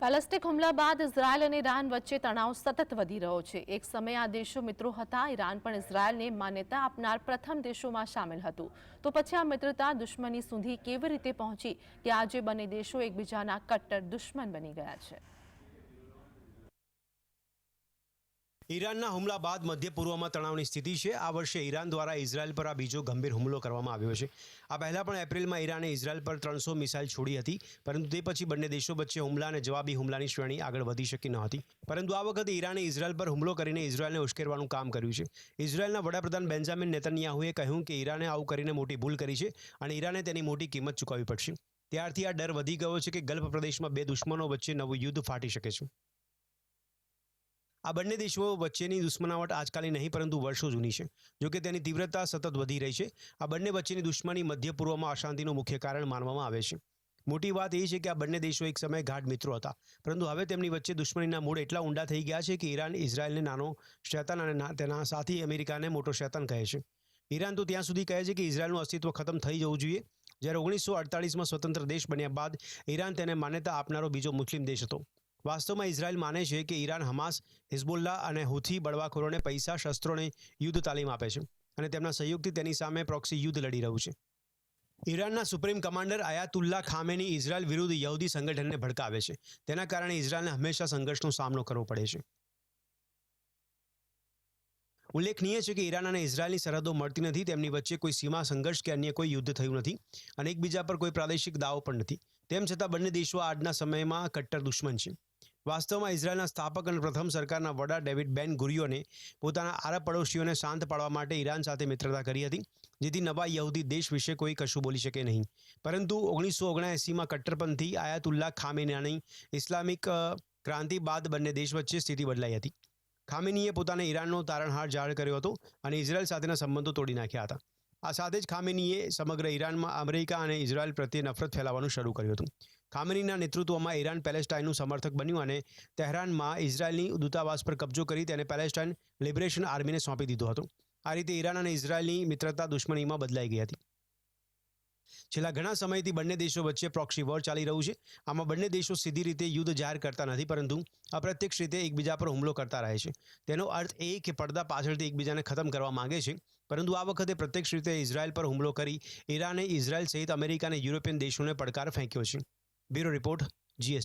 પેલેસ્ટિક હુમલા બાદ ઇઝરાયલ અને ઈરાન વચ્ચે તણાવ સતત વધી રહ્યો છે. એક સમયે આ દેશો મિત્રો હતા, ઈરાન પણ ઇઝરાયલને માન્યતા આપનાર પ્રથમ દેશોમાં સામેલ હતું. તો પછી આ મિત્રતા દુશ્મની સુધી કેવી રીતે પહોંચી કે આજે બંને દેશો એકબીજાના કટ્ટર દુશ્મન બની ગયા છે? ઈરાનના હુમલા બાદ મધ્ય પૂર્વમાં તણાવની સ્થિતિ છે. આ વર્ષે ઈરાન દ્વારા ઇઝરાયલ પર આ બીજો ગંભીર હુમલો કરવામાં આવ્યો છે. આ પહેલાં પણ એપ્રિલમાં ઈરાને ઇઝરાયલ પર ત્રણસો મિસાઇલ છોડી હતી, પરંતુ તે પછી બંને દેશો વચ્ચે હુમલા અને જવાબી હુમલાની શ્રેણી આગળ વધી શકી ન હતી. પરંતુ આ વખતે ઈરાને ઇઝરાયલ પર હુમલો કરીને ઇઝરાયલને ઉશ્કેરવાનું કામ કર્યું છે. ઇઝરાયલના વડાપ્રધાન બેન્જામિન નેતન્યાહુએ કહ્યું કે ઈરાને આવું કરીને મોટી ભૂલ કરી છે અને ઈરાને તેની મોટી કિંમત ચૂકવવી પડશે. ત્યારથી આ ડર વધી ગયો છે કે ગલ્ફ પ્રદેશમાં બે દુશ્મનો વચ્ચે નવું યુદ્ધ ફાટી શકે છે. આ બંને દેશો વચ્ચેની દુશ્મનાવટ આજકાલની નહીં, પરંતુ વર્ષો જૂની છે. જોકે તેની તીવ્રતા સતત વધી રહી છે. આ બંને વચ્ચેની દુશ્મની મધ્ય પૂર્વમાં અશાંતિનું મુખ્ય કારણ માનવામાં આવે છે. મોટી વાત એ છે કે આ બંને દેશો એક સમયે ગાઢ મિત્રો હતા. પરંતુ હવે તેમની વચ્ચે દુશ્મનીના મૂળ એટલા ઊંડા થઈ ગયા છે કે ઈરાન, ઇઝરાયલને નાનો શૈતાન અને તેના સાથી અમેરિકાને મોટો શૈતાન કહે છે. ઈરાન તો ત્યાં સુધી કહે છે કે ઇઝરાયલનું અસ્તિત્વ ખતમ થઈ જવું જોઈએ. જ્યારે ઓગણીસો અડતાળીસમાં સ્વતંત્ર દેશ બન્યા બાદ ઈરાન તેને માન્યતા આપનારો બીજો મુસ્લિમ દેશ હતો. વાસ્તવમાં ઇઝરાયલ માને છે કે ઈરાન હમાસ હિઝબુલ્લા અને હુથી બળવાખોરોને પૈસા શસ્ત્રોને યુદ્ધ તાલીમ આપે છે અને તેમના સહયોગથી તેની સામે પ્રોક્સી યુદ્ધ લડી રહ્યું છે. ઈરાનના supreme commander Ayatollah Khamenei Israel વિરુદ્ધ યહૂદી સંગઠનને ભડકાવે છે. તેના કારણે ઇઝરાયલને હંમેશા સંઘર્ષનો સામનો કરવો પડે છે. ઉલ્લેખનીય છે કે ઈરાન અને ઇઝરાયલની સરહદો મળતી નથી, તેમની વચ્ચે કોઈ સીમા સંઘર્ષ કે અન્ય કોઈ યુદ્ધ થયું નથી અને એકબીજા પર કોઈ પ્રાદેશિક દાવો પણ નથી. તેમ છતાં બંને દેશો આજના સમયમાં કટ્ટર દુશ્મન છે. વાસ્તવમાં ઇઝરાયલના સ્થાપક અને પ્રથમ સરકારના વડા ડેવિડ બેન ગુરિયોને પોતાના આરબ પડોશીઓને શાંત પાડવા માટે ઈરાન સાથે મિત્રતા કરી હતી, જેથી નવા યહૂદી દેશ વિશે કોઈ કશું બોલી શકે નહીં. પરંતુ ઓગણીસો ઓગણએંસીમાં કટ્ટરપંથી આયાતુલ્લા ખામેનાની ઇસ્લામિક ક્રાંતિ બાદ બંને દેશ વચ્ચે સ્થિતિ બદલાઈ હતી. ખામેનીએ પોતાને ઈરાનનો તારણહાર જાહેર કર્યો હતો અને ઇઝરાયલ સાથેના સંબંધો તોડી નાખ્યા હતા. આ સાથે જ ખામેનીએ સમગ્ર ઈરાનમાં અમેરિકા અને ઇઝરાયલ પ્રત્યે નફરત ફેલાવવાનું શરૂ કર્યું હતું. ખામેનીના નેતૃત્વમાં ઈરાન પેલેસ્ટાઇનનું સમર્થક બન્યું અને તહેરાનમાં ઇઝરાયલની દૂતાવાસ પર કબજો કરી તેને પેલેસ્ટાઇન લિબરેશન આર્મીને સોંપી દીધો હતો. આ રીતે ઈરાન અને ઇઝરાયલની મિત્રતા દુશ્મનીમાં બદલાઈ ગઈ હતી. છેલ્લા ઘણા સમયથી બંને દેશો વચ્ચે પ્રોક્સી વોર ચાલી રહ્યું છે. આમાં બંને દેશો સીધી રીતે યુદ્ધ જાહેર કરતા નથી, પરંતુ અપ્રત્યક્ષ રીતે એકબીજા પર હુમલો કરતા રહે છે. તેનો અર્થ એ કે પડદા પાછળથી એકબીજાને ખતમ કરવા માંગે છે, પરંતુ આ વખતે પ્રત્યક્ષ રીતે ઇઝરાયલ પર હુમલો કરી ઈરાને ઇઝરાયલ સહિત અમેરિકા અને યુરોપિયન દેશોને પડકાર ફેંક્યો છે. Bureau Report GST.